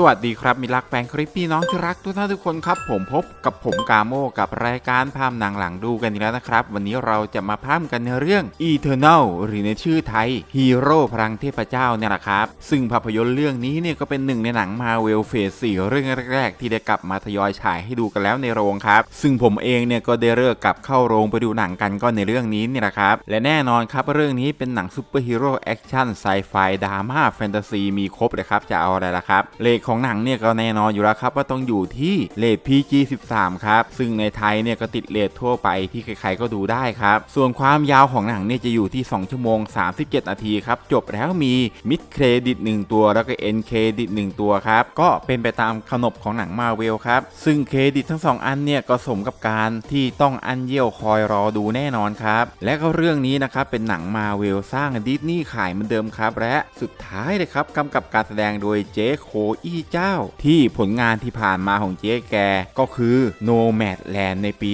สวัสดีครับมีรักแฟนคลิปพี่น้องที่รักทุกท่านทุกคนครับผมพบกับผมกาโมกับรายการภาพหนังหลังดูกันอีกแล้วนะครับ วันนี้เราจะมาพามกันในเรื่อง Eternal หรือในชื่อไทยฮีโร่พลังเทพเจ้าเนี่ยแหละครับ ซึ่งภาพยนตร์เรื่องนี้เนี่ยก็เป็นหนึ่งในหนังมาเวลเฟสสี่เรื่องแรกๆ ที่ได้กลับมาทยอยฉายให้ดูกันแล้วในโรงครับ ซึ่งผมเองเนี่ยก็ได้เลิกกลับเข้าโรงไปดูหนังกันก็ในเรื่องนี้เนี่ยแหละครับและแน่นอนครับเรื่องนี้เป็นหนังซูเปอร์ฮีโร่แอคชั่นไซไฟดราม่าแฟนตาซีมีครบเลยครับจะเอาอะไรล่ะครับเลขของหนังเนี่ยก็แน่นอนอยู่แล้วครับว่าต้องอยู่ที่เลท PG 13ครับ ซึ่งในไทยเนี่ยก็ติดเลททั่วไปที่ใครๆก็ดูได้ครับ ส่วนความยาวของหนังเนี่ยจะอยู่ที่ 2 ชั่วโมง 37 นาทีครับ จบแล้วมีมิดเครดิต 1 ตัว แล้วก็เอ็นเครดิต 1 ตัวครับ ก็เป็นไปตามขนบของหนังมาเวลครับ ซึ่งเครดิตทั้ง 2 อันเนี่ยก็สมกับการที่ต้องอันเยี่ยวคอยรอดูแน่นอนครับ และก็เรื่องนี้นะครับเป็นหนังมาเวลสร้างดิสนีย์ขายเหมือนเดิมครับ และสุดท้ายเลยครับกำกับการแสดงโดยเจโคอีเจ้า ที่ผลงานที่ผ่านมาของเจ๊แก ก็คือ Nomadland ในปี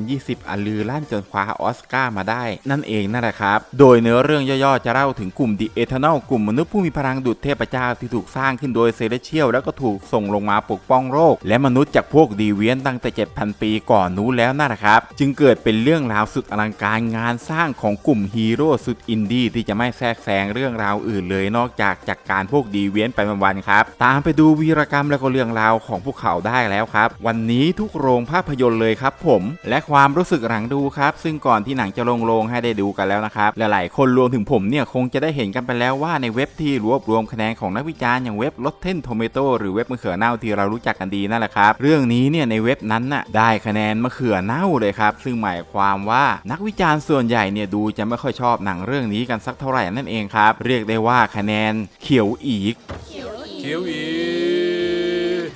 2020 อันลือลั่นจนคว้าออสการ์มาได้ นั่นเองนั่นแหละครับ โดยเนื้อเรื่องย่อๆ จะเล่าถึงกลุ่ม The Eternal กลุ่มมนุษย์ผู้มีพลังดุจเทพเจ้าที่ถูกสร้างขึ้นโดยเซเลเชียลแล้วก็ถูกส่งลงมาปกป้องโลกและมนุษย์จากพวกดีเวียนตั้งแต่ 7,000 ปีก่อนนู้นแล้วนั่นแหละครับ จึงเกิดเป็นเรื่องราวสุดอลังการงานสร้างของกลุ่มฮีโร่สุดอินดี้ที่จะไม่แทรกแซงเรื่องราวอื่นเลยนอกจากจากการพวกดีเวียนไปวันๆครับตามไปดูวีรกรรมและก็เรื่องราวของพวกเขาได้แล้วครับ วันนี้ทุกโรงภาพยนตร์เลยครับผม และความรู้สึกหลังดูครับ ซึ่งก่อนที่หนังจะลงโรงให้ได้ดูกันแล้วนะครับ หลายๆ คนรวมถึงผมเนี่ยคงจะได้เห็นกันไปแล้วว่าในเว็บที่รวบรวมคะแนนของนักวิจารณ์อย่างเว็บ Rotten Tomato หรือเว็บมะเขือเน่าที่เรารู้จักกันดีนั่นแหละครับ เรื่องนี้เนี่ยในเว็บนั้นน่ะได้คะแนนมะเขือเน่าเลยครับ ซึ่งหมายความว่านักวิจารณ์ส่วนใหญ่เนี่ยดูจะไม่ค่อยชอบหนังเรื่องนี้กันสักเท่าไหร่นั่นเองครับ เรียกได้ว่าคะแนนเขียวอีก เขียวอีก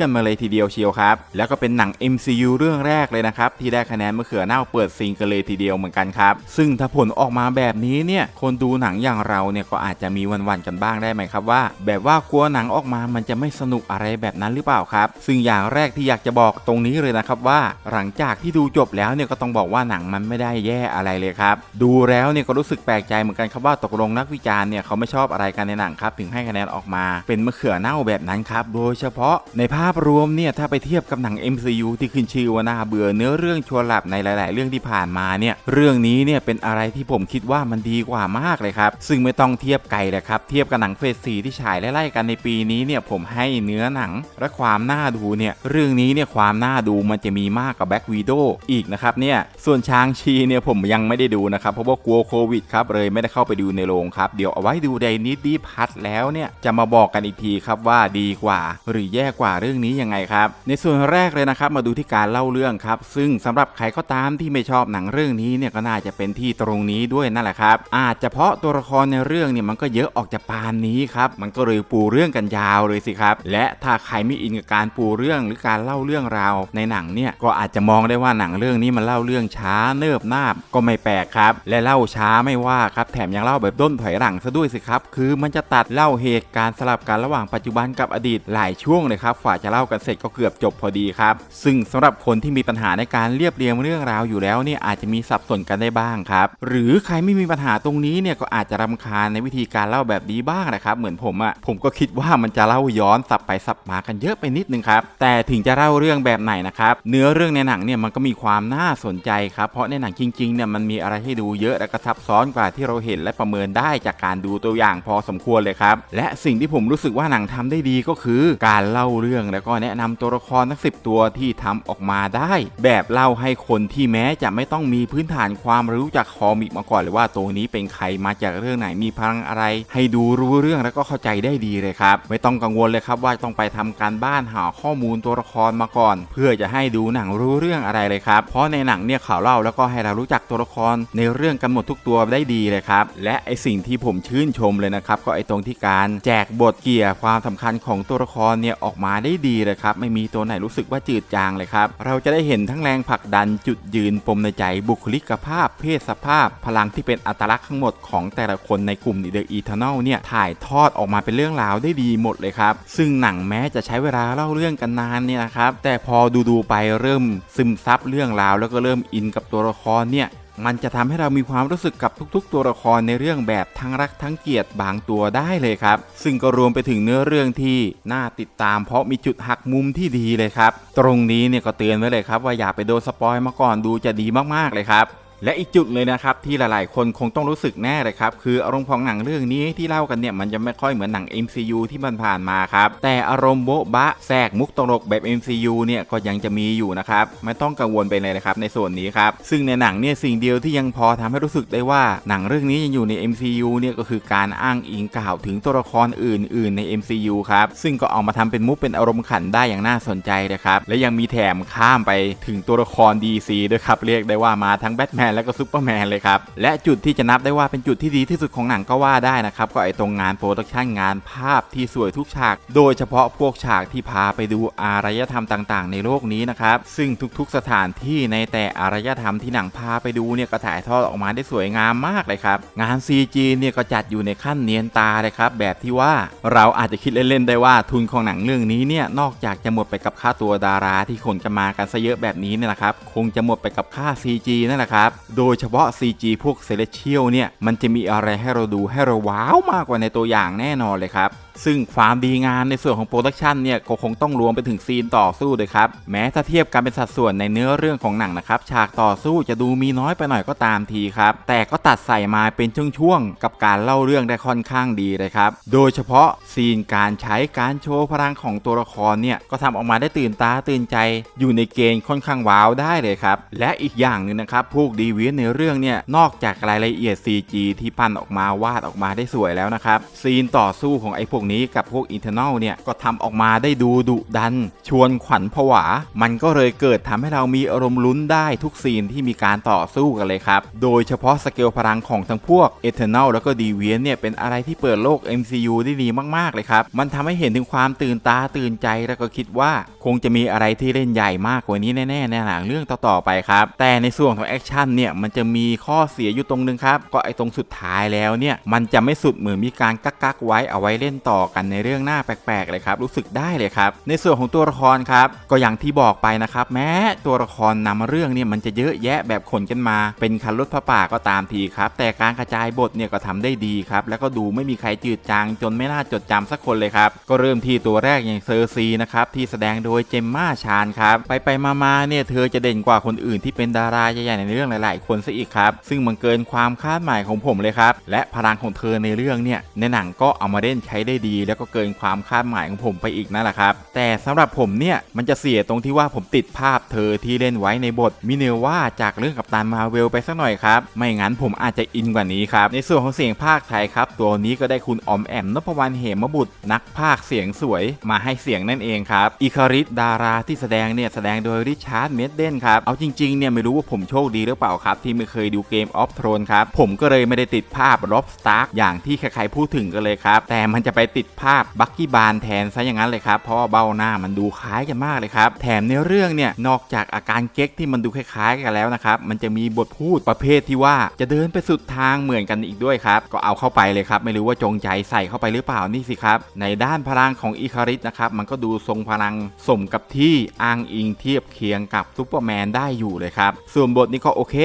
กันมาเลยทีเดียวเชียวครับ แล้วก็เป็นหนัง MCU เรื่องแรกเลยนะครับ ที่ได้คะแนนมะเขือเน่าเปิดซิงกันเลยทีเดียวเหมือนกันครับ ซึ่งถ้าผลออกมาแบบนี้เนี่ยคนดูหนังอย่างเราเนี่ยก็อาจจะมีวันๆกันบ้างได้ไหมครับว่า แบบว่ากลัวหนังออกมามันจะไม่สนุกอะไรแบบนั้นหรือเปล่าครับ ซึ่งอย่างแรกที่อยากจะบอกตรงนี้เลยนะครับว่า หลังจากที่ดูจบแล้วเนี่ยก็ต้องบอกว่าหนังมันไม่ได้แย่อะไรเลยครับดูแล้วเนี่ยก็รู้สึกแปลกใจเหมือนกันครับว่าตกลงนักวิจารณ์เนี่ยเขาไม่ชอบอะไรกันในหนังครับถึงให้คะแนนออกมาเป็นมะเขือเน่าแบบนั้นครับโดยเฉพาะในภาพรวมเนี่ยถ้าไปเทียบกับหนัง MCU ที่ขึ้นชื่อว่าน่าเบื่อเนื้อเรื่องชวนหลับในหลาย ๆ เรื่องที่ผ่านมาเนี่ยเรื่องนี้เนี่ยเป็นอะไรที่ผมคิดว่ามันดีกว่ามากเลยครับซึ่งไม่ต้องเทียบไกลเลยครับเทียบกับหนังเฟสสีที่ฉายไล่ๆกันในปีนี้เนี่ยผมให้เนื้อหนังและความน่าดูเนี่ยเรื่องนี้เนี่ยความน่าดูมันจะมีมากกว่าแบ็กวีโดอีกนะครับเนี่ยส่วนช้างชีเนี่ยผมยังไม่ได้ดูนะครับเพราะว่ากลัวโควิดครับเลยไม่ได้เข้าไปดูในโรงครับเดี๋ยวเอาไว้ดูในนิดดีพัทแล้วเนี่ยจะมาบอกกันอีกทีครับว่าดีกว่า หรือแย่กว่าเรื่องนี้ยังไงครับ ในส่วนแรกเลยนะครับ มาดูที่การเล่าเรื่องครับ ซึ่งสำหรับใครก็ตามที่ไม่ชอบหนังเรื่องนี้เนี่ยก็น่าจะเป็นที่ตรงนี้ด้วยนั่นแหละครับ อาจจะเพราะตัวละครในเรื่องเนี่ยมันก็เยอะออกจากปานนี้ครับ มันก็เลยปูเรื่องกันยาวเลยสิครับ และถ้าใครไม่อินกับการปูเรื่องหรือการเล่าเรื่องราวในหนังเนี่ยก็อาจจะมองได้ว่าหนังเรื่องนี้มันเล่าเรื่องช้าเนิบนาบก็ไม่แปลกครับ และเล่าช้าไม่ว่าครับแถมยังเล่าแบบด้นถอยหลังซะด้วยสิครับ คือมันจะตัดเล่าเหตุการณ์สลับกันระหว่างปัจจุบันกับอดีตหลายช่วงเลยครับฝ่าจะเล่ากันเสร็จก็เกือบจบพอดีครับซึ่งสำหรับคนที่มีปัญหาในการเรียบเรียงเรื่องราวอยู่แล้วเนี่ยอาจจะมีสับสนกันได้บ้างครับหรือใครไม่มีปัญหาตรงนี้เนี่ยก็อาจจะรำคาญในวิธีการเล่าแบบนี้บ้างนะครับเหมือนผมอะ่ะผมก็คิดว่ามันจะเล่าย้อนสับไปสับมากันเยอะไปนิดนึงครับแต่ถึงจะเล่าเรื่องแบบไหนนะครับเนื้อเรื่องในหนังเนี่ยมันก็มีความน่าสนใจครับเพราะในหนังจริงๆเนี่ยมันมีอะไรให้ดูเยอะและก็ซับซ้อนกว่าที่เราเห็นและประเมินได้จากการดูตัวอย่างพอสมควรเลยครับและสิ่งที่ผมรู้สึกว่าหนังทำได้ดีก็คือ การเล่าเรื่องแล้วก็แนะนำตัวละครทั้งสิตัวที่ทำออกมาได้ แบบเล่าให้คนที่แม้จะไม่ต้องมีพื้นฐานความรู้จากคอมิกมาก่อนเลยว่าตัวนี้เป็นใครมาจากเรื่องไหนมีพลังอะไร ให้ดูรู้เรื่องแล้วก็เข้าใจได้ดีเลยครับ ไม่ต้องกังวลเลยครับว่าต้องไปทำการบ้านหาข้อมูลตัวละครมาก่อน เพื่อจะให้ดูหนังรู้เรื่องอะไรเลยครับเพราะในหนังเนี่ยเขาเล่าแล้วก็ให้เรารู้จักตัวละครในเรื่องกันหมดทุกตัวได้ดีเลยครับและไอสิ่งที่ผมชื่นชมเลยนะครับก็ไอตรงที่การแจกบทเกี่ยร์ความสำคัญของตัวละครเนี่ยออกมาได้ดีเลยครับ ไม่มีตัวไหนรู้สึกว่าจืดจางเลยครับ เราจะได้เห็นทั้งแรงผลักดันจุดยืนปมในใจบุคลิกภาพ เพศสภาพ พลังที่เป็นอัตลักษณ์ทั้งหมดของแต่ละคนในกลุ่ม The Eternal เนี่ยถ่ายทอดออกมาเป็นเรื่องราวได้ดีหมดเลยครับ ซึ่งหนังแม้จะใช้เวลาเล่าเรื่องกันนานเนี่ยนะครับแต่พอดูๆไปเริ่มซึมซับเรื่องราว แล้วก็เริ่มอินกับตัวละครเนี่ย มันจะทำให้เรามีความรู้สึกกับทุกๆ ตัวละครในเรื่องแบบทั้งรักทั้งเกลียดบางตัวได้เลยครับ ซึ่งก็รวมไปถึงเนื้อเรื่องที่น่าติดตาม เพราะมีจุดหักมุมที่ดีเลยครับ ตรงนี้เนี่ยก็เตือนไว้เลยครับว่าอย่าไปโดนสปอยมาก่อนดูจะดีมากๆเลยครับ และอีกจุดเลยนะครับที่หลายๆ คนคงต้องรู้สึกแน่เลยครับคืออารมณ์ของหนังเรื่องนี้ที่เล่ากันเนี่ยมันจะไม่ค่อยเหมือนหนัง MCU ที่มันผ่านมาครับแต่อารมณ์โบ๊ะบะแทรกมุกตลกแบบ MCU เนี่ยก็ยังจะมีอยู่นะครับไม่ต้องกังวลไปเลยนะครับในส่วนนี้ครับซึ่งในหนังเนี่ยสิ่งเดียวที่ยังพอทำให้รู้สึกได้ว่าหนังเรื่องนี้ยังอยู่ใน MCU เนี่ยก็คือการอ้างอิงกล่าวถึงตัวละครอื่น ๆ ใน MCU ครับซึ่งก็เอามาทำเป็นมุกเป็นอารมณ์ขันได้อย่างน่าสนใจเลยครับและยังมีแถมข้ามไปถึงตัวละคร DC ด้วยครับเรียกได้ว่ามาทั้งแบทแมนและก็ซูเปอร์แมนเลยครับ และจุดที่จะนับได้ว่าเป็นจุดที่ดีที่สุดของหนังก็ว่าได้นะครับ ก็ไอตรงงานโปรดักชันงานภาพที่สวยทุกฉาก โดยเฉพาะพวกฉากที่พาไปดูอารยธรรมต่างๆ ในโลกนี้นะครับ ซึ่งทุกๆสถานที่ในแต่อารยธรรมที่หนังพาไปดูเนี่ยก็ถ่ายทอดออกมาได้สวยงามมากเลยครับ งาน CG เนี่ยก็จัดอยู่ในขั้นเนียนตาเลยครับ แบบที่ว่าเราอาจจะคิดเล่นๆได้ว่าทุนของหนังเรื่องนี้เนี่ยนอกจากจะหมดไปกับค่าตัวดาราที่ขนกันมากันซะเยอะแบบนี้เนี่ยนะครับ คงจะหมดไปกับค่า CG นั่นแหละครับโดยเฉพาะ CG พวกเซเลเชียลเนี่ย มันจะมีอะไรให้เราดูให้เราว้าวมากกว่าในตัวอย่างแน่นอนเลยครับ ซึ่งความดีงามในส่วนของโปรดักชันเนี่ยก็คงต้องรวมไปถึงซีนต่อสู้ด้วยครับ แม้ถ้าเทียบกันเป็นสัดส่วนในเนื้อเรื่องของหนังนะครับ ฉากต่อสู้จะดูมีน้อยไปหน่อยก็ตามทีครับ แต่ก็ตัดใส่มาเป็นช่วงๆ กับการเล่าเรื่องได้ค่อนข้างดีเลยครับ โดยเฉพาะซีนการใช้การโชว์พลังของตัวละครเนี่ยก็ทำออกมาได้ตื่นตาตื่นใจ อยู่ในเกณฑ์ค่อนข้างว้าวได้เลยครับ และอีกอย่างหนึ่งนะครับพวกดีเวีในเรื่องเนี่ยนอกจากรายละเอียด CG ที่ปั้นออกมาวาดออกมาได้สวยแล้วนะครับซีนต่อสู้ของไอ้พวกนี้กับพวกอินเทอร์เนลเนี่ยก็ทำออกมาได้ดูดุดัน ชวนขวัญผวา มันก็เลยเกิดทำให้เรามีอารมณ์ลุ้นได้ทุกซีนที่มีการต่อสู้กันเลยครับ โดยเฉพาะสเกลพลังของทั้งพวกเอเทอร์เนลแล้วก็ดีเวียนเนี่ยเป็นอะไรที่เปิดโลก MCU ได้ดีมากๆเลยครับ มันทำให้เห็นถึงความตื่นตาตื่นใจแล้วก็คิดว่าคงจะมีอะไรที่เล่นใหญ่มากกว่านี้แน่ๆในหนังเรื่องต่อๆไปครับ แต่ในส่วนของแอคชั่นเนี่ยมันจะมีข้อเสียอยู่ตรงนึงครับ ก็ไอตรงสุดท้ายแล้วเนี่ยมันจะไม่สุดเหมือนมีการกักกักไว้เอาไว้เล่นต่อกันในเรื่องหน้าแปลกๆเลยครับรู้สึกได้เลยครับ ในส่วนของตัวละครครับก็อย่างที่บอกไปนะครับ แม้ตัวละครนำเรื่องเนี่ยมันจะเยอะแยะแบบขนกันมา เป็นคันรถพระป่าก็ตามทีครับ แต่การกระจายบทเนี่ยก็ทำได้ดีครับแล้วก็ดูไม่มีใครจืดจางจนไม่น่าจดจำสักคนเลยครับก็เริ่มที่ตัวแรกอย่างเซอร์ซีนะครับที่แสดงโดยเจมม่าชานครับไปไปมาๆเนี่ยเธอจะเด่นกว่าคนอื่นที่เป็นดาราใหญ่ๆในเรื่องหลาย ๆ คนซะอีกครับซึ่งมันเกินความคาดหมายของผมเลยครับและพลังของเธอในเรื่องเนี่ยในหนังก็เอามาเล่นใช้ได้ดี แล้วก็เกินความคาดหมายของผมไปอีกนั่นแหละครับ แต่สำหรับผมเนี่ยมันจะเสียตรงที่ว่าผมติดภาพเธอที่เล่นไว้ในบทมิเนว่าจากเรื่องกับตันมาเวลไปสักหน่อยครับ ไม่งั้นผมอาจจะอินกว่านี้ครับ ในส่วนของเสียงภาคไทยครับ ตัวนี้ก็ได้คุณอมแอมนพวรรณเหมบุตร นักภาคเสียงสวยมาให้เสียงนั่นเองครับอิคาริสดาราที่แสดงเนี่ยแสดงโดยริชาร์ดเมดเดนครับเอาจริงๆเนี่ยไม่รู้ว่าผมโชคดีหรือเปล่าครับ ที่ไม่เคยดูเกมออฟทรอนครับผมก็เลยไม่ได้ติดภาพร็อบสตาร์กอย่างที่ใครๆพูดถึงกันเลยครับแต่มันจะไปติดภาพบักกี้บานแทนซะอย่างนั้นเลยครับเพราะว่าเบ้าหน้ามันดูคล้ายกันมากเลยครับแถมในเรื่องเนี่ยนอกจากอาการเก๊กที่มันดูคล้ายๆกันแล้วนะครับมันจะมีบทพูดประเภทที่ว่าจะเดินไปสุดทางเหมือนกันอีกด้วยครับก็เอาเข้าไปเลยครับไม่รู้ว่าจงใจใส่เข้าไปหรือเปล่านี่สิครับในด้านพลังของอิคาริสนะครับมันก็ดูทรงพลังสมกับที่อ้างอิงเทียบเคียงกับซูเปอร์แมนได้อยู่เลยครับส่วนบทนี้ก็โอเค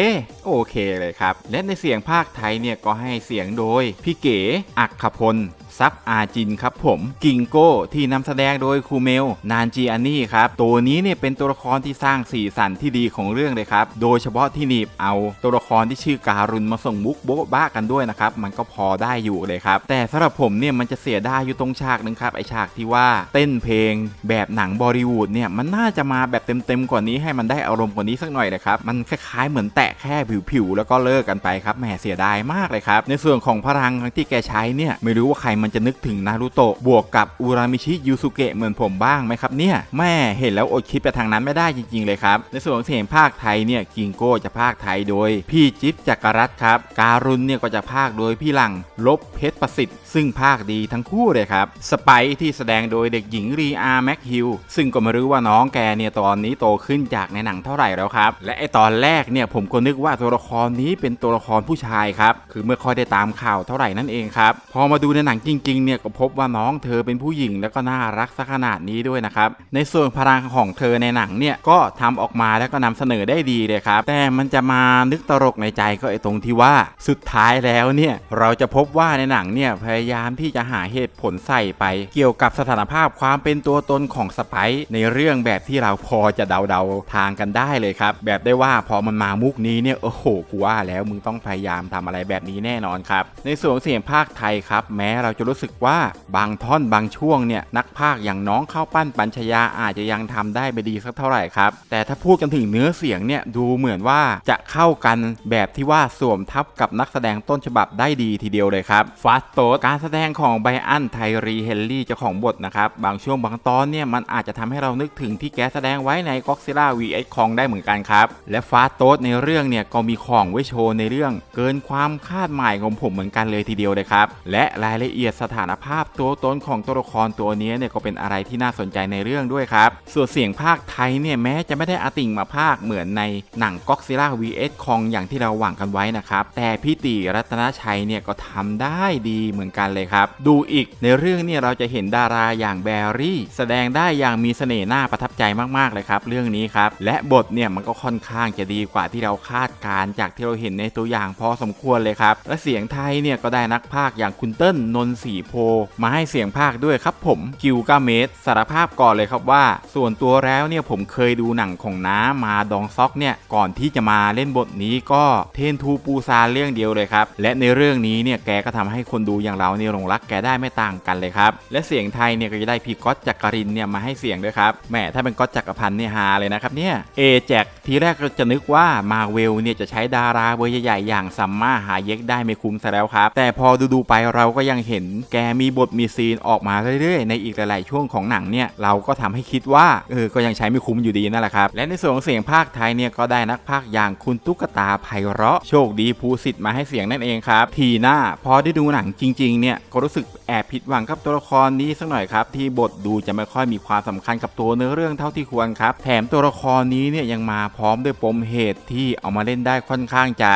โอเคเลยครับและในเสียงภาคไทยเนี่ยก็ให้เสียงโดยพี่เก๋อักขพล ซับอาจินครับผมกิงโก้ที่นำแสดงโดยครูเมล นานจีอานี่ครับ ตัวนี้เนี่ยเป็นตัวละครที่สร้างสีสันที่ดีของเรื่องเลยครับ โดยเฉพาะที่หนีบเอาตัวละครที่ชื่อการุณมาส่งมุกโบ๊ะบ้ากันด้วยนะครับ มันก็พอได้อยู่เลยครับ แต่สำหรับผมเนี่ยมันจะเสียดายอยู่ตรงฉากหนึ่งครับไอฉากที่ว่าเต้นเพลงแบบหนังบอลิวูดเนี่ยมันน่าจะมาแบบเต็มๆกว่านี้ให้มันได้อารมณ์กว่านี้สักหน่อยเลยครับมันคล้ายๆเหมือนแตะแค่ผิวๆแล้วก็เลิกกันไปครับแหมเสียดายมากเลยครับในส่วนของพลังที่แกใช้เนี่ยไม่รู้ว่าใครมันจะนึกถึงนารูโตะบวกกับอุรามิชิยูสุเกะเหมือนผมบ้างไหมครับเนี่ยแม่เห็นแล้วอดคิดไปทางนั้นไม่ได้จริง ๆ เลยครับ ในส่วนของเสียงภาคไทยเนี่ยกิงโก้จะภาคไทยโดย พี่จิ๊บจักรรัตครับ การุณเนี่ยก็จะภาคโดยพี่หลังลบเพชรประสิทธิ์ ซึ่งภาคดีทั้งคู่เลยครับสไปซ์ที่แสดงโดยเด็กหญิงรีอาแม็กฮิลซึ่งก็ไม่รู้ว่าน้องแกเนี่ยตอนนี้โตขึ้นจากในหนังเท่าไหร่แล้วครับ และไอตอนแรกเนี่ยผมก็นึกว่าตัวละครนี้เป็นตัวละครผู้ชายครับคือเมื่อค่อยได้ตามข่าวเท่าไหร่นั่นเองครับพอมาดูในหนังจริงๆเนี่ยก็พบว่าน้องเธอเป็นผู้หญิงแล้วก็น่ารักซะขนาดนี้ด้วยนะครับในส่วนพลังของเธอในหนังเนี่ยก็ทำออกมาแล้วก็นำเสนอได้ดีเลยครับแต่มันจะมานึกตลกในใจก็ไอ้ตรงที่ว่าสุดท้ายแล้วเนี่ยเราจะพบว่าในหนังเนี่ยพยายามที่จะหาเหตุผลใส่ไป เกี่ยวกับสถานภาพความเป็นตัวตนของสไปซ์ในเรื่องแบบที่เราพอจะเดาๆทางกันได้เลยครับแบบได้ว่าพอมันมามุกนี้เนี่ยโอ้โหกูว่าแล้วมึงต้องพยายามทำอะไรแบบนี้แน่นอนครับในส่วนเสียงภาคไทยครับ แม้เราจะรู้สึกว่าบางท่อนบางช่วงเนี่ยนักภาคอย่างน้องข้าวปั้นปัญชยาอาจจะยังทำได้ไม่ดีสักเท่าไหร่ครับ แต่ถ้าพูดกันถึงเนื้อเสียงเนี่ยดูเหมือนว่าจะเข้ากันแบบที่ว่าสวมทับกับนักแสดงต้นฉบับได้ดีทีเดียวเลยครับฟาสโตการแสดงของไบอันไทรีเฮนรี่เจ้าของบทนะครับบางช่วงบางตอนเนี่ยมันอาจจะทำให้เรานึกถึงที่แกแสดงไว้ในก็อกซิล่า vs คองได้เหมือนกันครับ และฟาสโตในเรื่องเนี่ยก็มีของไว้โชว์ในเรื่อง เกินความคาดหมายของผมเหมือนกันเลยทีเดียวเลยครับและรายละเอียดสถานภาพตัวตนของตัวละครตัวนี้เนี่ยก็เป็นอะไรที่น่าสนใจในเรื่องด้วยครับส่วนเสียงภาคไทยเนี่ยแม้จะไม่ได้อาติ่งมาภาคเหมือนในหนังก็ซิล่า vs คองอย่างที่เราหวังกันไว้นะครับ แต่พี่ตีรัตนชัยเนี่ยก็ทำได้ดีเหมือนกันเลยครับ ดูอีกในเรื่องเนี่ยเราจะเห็นดาราอย่างแบรี่ แสดงได้อย่างมีเสน่ห์น่าประทับใจมากๆเลยครับ เรื่องนี้ครับและบทเนี่ยมันก็ค่อนข้างจะดีกว่าที่เราคาดการณ์จากที่เราเห็นในตัวอย่างพอสมควรเลยครับและเสียงไทยเนี่ยก็ได้นักพากย์อย่างคุณเติ้ลนนท์ศรีโพ มาให้เสียงพากย์ด้วยครับผมกิวกาเมสสารภาพก่อนเลยครับว่า ส่วนตัวแล้วเนี่ยผมเคยดูหนังของน้ามาดองซอกเนี่ยก่อนที่จะมาเล่นบทนี้ก็เทนทูปูซาเรื่องเดียวเลยครับและในเรื่องนี้เนี่ยแกก็ทำให้คนดูอย่างเราเนี่ยหลงรักแกได้ไม่ต่างกันเลยครับและเสียงไทยเนี่ยก็จะได้พี่ก๊อตจักรินเนี่ยมาให้เสียงด้วยครับแหมถ้าเป็นก๊อตจักรพันธ์เนี่ยฮาเลยนะครับเนี่ยเอแจกทีแรกก็จะนึกว่ามาเวลเนี่ยจะใช้ดาราเบอร์ใหญ่ๆอย่างซัมมาหาเย็กได้ไม่คุ้มซะแล้วครับแต่พอดูๆไปเราก็ยังเห็นแกมีบทมีซีนออกมาเรื่อยๆ ในอีกหลายๆช่วงของหนังเนี่ยเราก็ทำให้คิดว่าเออก็ยังใช้ไม่คุ้มอยู่ดีนั่นแหละครับ และในส่วนของเสียงภาคไทยเนี่ยก็ได้นักภาคอย่างคุณตุ๊กตาไพเราะโชคดีภูสิทธิ์มาให้เสียงนั่นเองครับ ทีหน้าพอได้ดูหนังจริงๆเนี่ยก็รู้สึกแอบผิดหวังกับตัวละครนี้สักหน่อยครับ ที่บทดูจะไม่ค่อยมีความสำคัญกับตัวเนื้อเรื่องเท่าที่ควรครับ แถมตัวละครนี้เนี่ยยังมาพร้อมด้วยปมเหตุที่เอามาเล่นได้ค่อนข้างจะ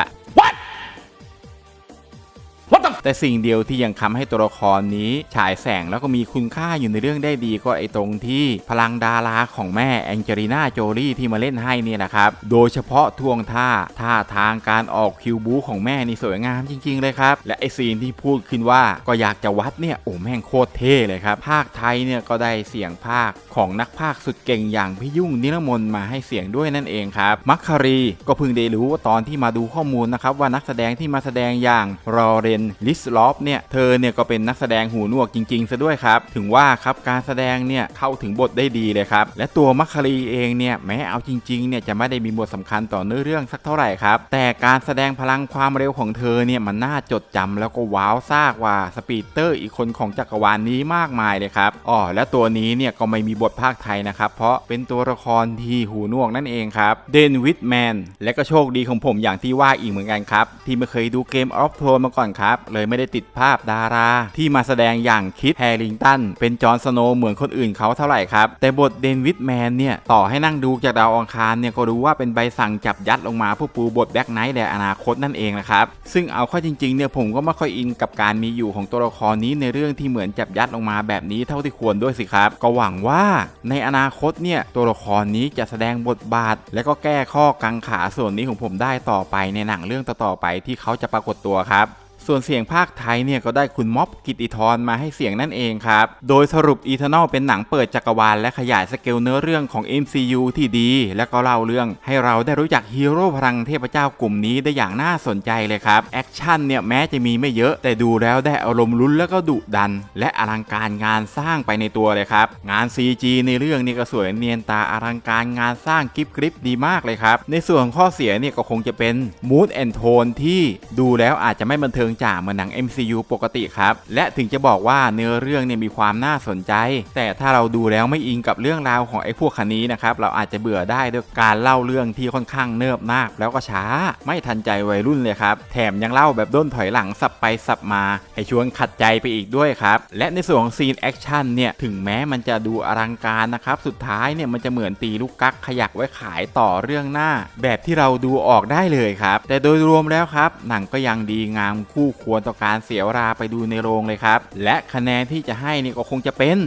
แต่สิ่งเดียวที่ยังทำให้ตัวละครนี้ฉายแสงแล้วก็มีคุณค่าอยู่ในเรื่องได้ดีก็ไอตรงที่พลังดาราของแม่แองเจลิน่าโจลี่ที่มาเล่นให้นี่ยนะครับ โดยเฉพาะท่วงท่าท่าทางการออกคิวบูของแม่นี่สวยงามจริง ๆ เลยครับ และไอซีนที่พูดขึ้นว่าก็อยากจะวัดเนี่ยโอ้แม่งโคตรเท่เลยครับ ภาคไทยเนี่ยก็ได้เสียงภาคของนักภาคสุดเก่งอย่างพี่ยุ่งนิรมนมาให้เสียงด้วยนั่นเองครับมัคคารีก็เพิ่งได้รู้ว่าตอนที่มาดูข้อมูลนะครับว่านักแสดงที่มาแสดงอย่างรอเรนลิิสลอฟเนี่ยเธอเนี่ยก็เป็นนักแสดงหูหนวกจริงๆซะด้วยครับ ถึงว่าครับการแสดงเนี่ยเข้าถึงบทได้ดีเลยครับ และตัวมัคคารีเองเนี่ยแม้เอาจริงๆเนี่ยจะไม่ได้มีบทสำคัญต่อเนื้อเรื่องสักเท่าไหร่ครับ แต่การแสดงพลังความเร็วของเธอเนี่ยมันน่าจดจำแล้วก็ว้าวซากว่าสปีดเตอร์อีกคนของจักรวาลนนี้มากมายเลยครับอ๋อและตัวนี้เนี่ยก็ไม่มีบทภาคไทยนะครับ เพราะเป็นตัวละครที่หูหนวกนั่นเองครับเดนวิดแมนและก็โชคดีของผมอย่างที่ว่าอีกเหมือนกันครับที่ไม่เคยดูเกมออฟโทนมาก่อนครับเลยไม่ได้ติดภาพดารา ที่มาแสดงอย่างคิดแฮริงตันเป็นจอห์นสโนว์เหมือนคนอื่นเขาเท่าไหร่ครับ แต่บทเดนวิดแมนเนี่ย ต่อให้นั่งดูจากดาวอังคารเนี่ยก็รู้ว่าเป็นใบสั่งจับยัดลงมาเพื่อปูบทแบ็กไนท์ในอนาคตนั่นเองนะครับ ซึ่งเอาข้าจริงๆเนี่ยผมก็ไม่ค่อยอินกับการมีอยู่ของตัวละครนี้ในเรื่องที่เหมือนจับยัดลงมาแบบนี้เท่าที่ควรด้วยสิครับ ก็หวังว่าในอนาคตเนี่ยตัวละครนี้จะแสดงบทบาท และก็แก้ข้อกังขาส่วนนี้ของผมได้ต่อไปในหนังเรื่องต่อๆไปที่เขาจะปรากฏตัวครับ ส่วนเสียงภาคไทยเนี่ยก็ได้คุณม็อบกิติธรมาให้เสียงนั่นเองครับ โดยสรุป Eternal เป็นหนังเปิดจักรวาลและขยายสเกลเนื้อเรื่องของ MCU ที่ดี และก็เล่าเรื่องให้เราได้รู้จักฮีโร่พลังเทพเจ้ากลุ่มนี้ได้อย่างน่าสนใจเลยครับแอคชั่นเนี่ยแม้จะมีไม่เยอะแต่ดูแล้วได้อารมณ์ลุ้นแล้วก็ดุดัน และอลังการงานสร้างไปในตัวเลยครับ งาน CG ในเรื่องนี่ก็สวยเนียนตาอลังการงานสร้างกิฟกริปดีมากเลยครับในส่วนข้อเสียเนี่ยก็คงจะเป็น Mood and Tone ที่ดูแล้วอาจจะไม่บันเทิงจ่าเหมือนหนัง MCU ปกติครับ และถึงจะบอกว่าเนื้อเรื่องเนี่ยมีความน่าสนใจ แต่ถ้าเราดูแล้วไม่อิงกับเรื่องราวของไอ้พวกคันนี้นะครับเราอาจจะเบื่อได้ด้วยการเล่าเรื่องที่ค่อนข้างเนิบนาบแล้วก็ช้า ไม่ทันใจวัยรุ่นเลยครับแถมยังเล่าแบบด้นถอยหลังสับไปสับมาให้ชวนขัดใจไปอีกด้วยครับและในส่วนของซีนแอคชั่นเนี่ยถึงแม้มันจะดูอลังการนะครับสุดท้ายเนี่ยมันจะเหมือนตีลูกกักขยักไว้ขายต่อเรื่องหน้า แบบที่เราดูออกได้เลยครับแต่โดยรวมแล้วครับหนังก็ยังดีงามคู่คู่ควรต่อการเสียเวลาไปดูในโรงเลยครับ และคะแนนที่จะให้นี่ก็คงจะเป็น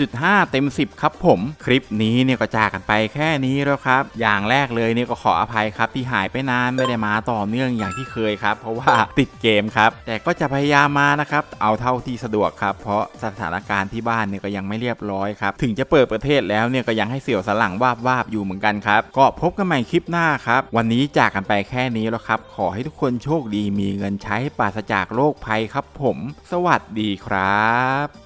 7.5 เต็ม 10 ครับผม คลิปนี้เนี่ยก็จากกันไปแค่นี้แล้วครับ อย่างแรกเลยเนี่ยก็ขออภัยครับที่หายไปนานไม่ได้มาต่อเนื่องอย่างที่เคยครับ เพราะว่าติดเกมครับ แต่ก็จะพยายามมานะครับ เอาเท่าที่สะดวกครับ เพราะสถานการณ์ที่บ้านเนี่ยก็ยังไม่เรียบร้อยครับ ถึงจะเปิดประเทศแล้วเนี่ยก็ยังให้เสี่ยวสลังวาบวาบอยู่เหมือนกันครับ ก็พบกันใหม่คลิปหน้าครับ วันนี้จากกันไปแค่นี้แล้วครับ ขอให้ทุกคนโชคดีมีเงินใช้ปราศจากโรคภัยครับผม สวัสดีครับ